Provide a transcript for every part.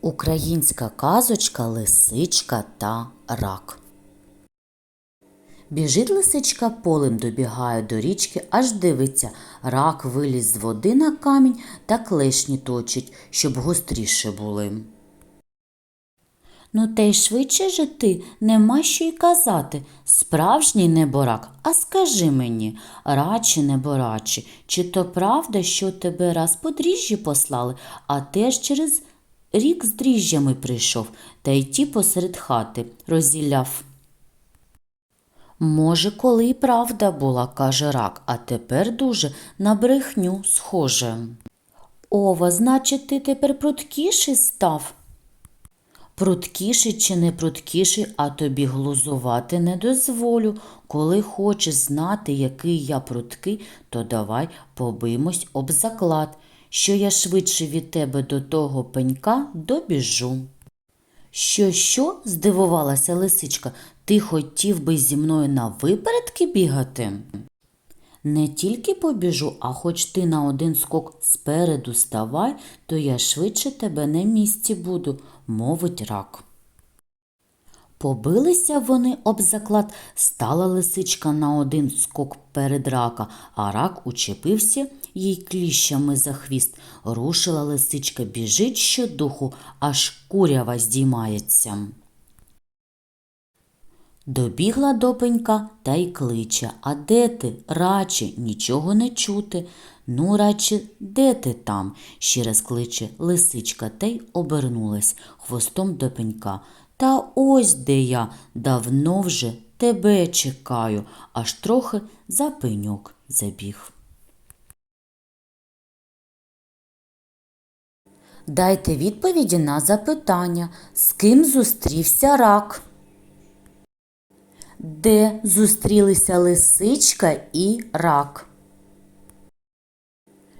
Українська казочка Лисичка та рак. Біжить лисичка полем добігає до річки, аж дивиться, рак виліз з води на камінь та клешні точить, щоб гостріше були. Ну, те й швидше же ти, нема що й казати. Справжній неборак, а скажи мені, рачі неборачі, чи то правда, що тебе раз по дріжджі послали, а теж через рік з дріжджами прийшов, та й ті посеред хати розділяв. Може, коли й правда була, каже рак, а тепер дуже на брехню схоже. Ова, значить, ти тепер пруткіший став? Пруткіший чи не пруткіший, а тобі глузувати не дозволю. Коли хочеш знати, який я пруткий, то давай побимось об заклад, що я швидше від тебе до того пенька добіжу. Що, що? здивувалася лисичка, ти хотів би зі мною на випередки бігати? Не тільки побіжу, а хоч ти на один скок спереду ставай, то я швидше тебе на місці буду, мовить рак. Побилися вони об заклад, стала лисичка на один скок перед рака, а рак учепився їй кліщами за хвіст. Рушила лисичка, біжить щодуху, аж курява здіймається. Добігла до пенька та й кличе. А де ти, раче, нічого не чути. Ну, раче, де ти там? ще раз кличе лисичка та й обернулась хвостом до пенька. Та ось де я давно вже тебе чекаю, аж трохи за пеньок забіг. Дайте відповіді на запитання, з ким зустрівся рак. Де зустрілися лисичка і рак?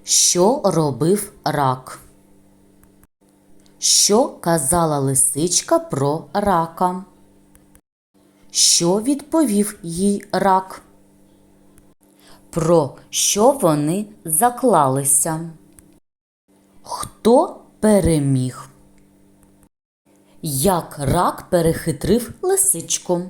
Що робив рак? Що казала лисичка про рака? Що відповів їй рак? Про що вони заклалися? Хто переміг? Як рак перехитрив лисичку?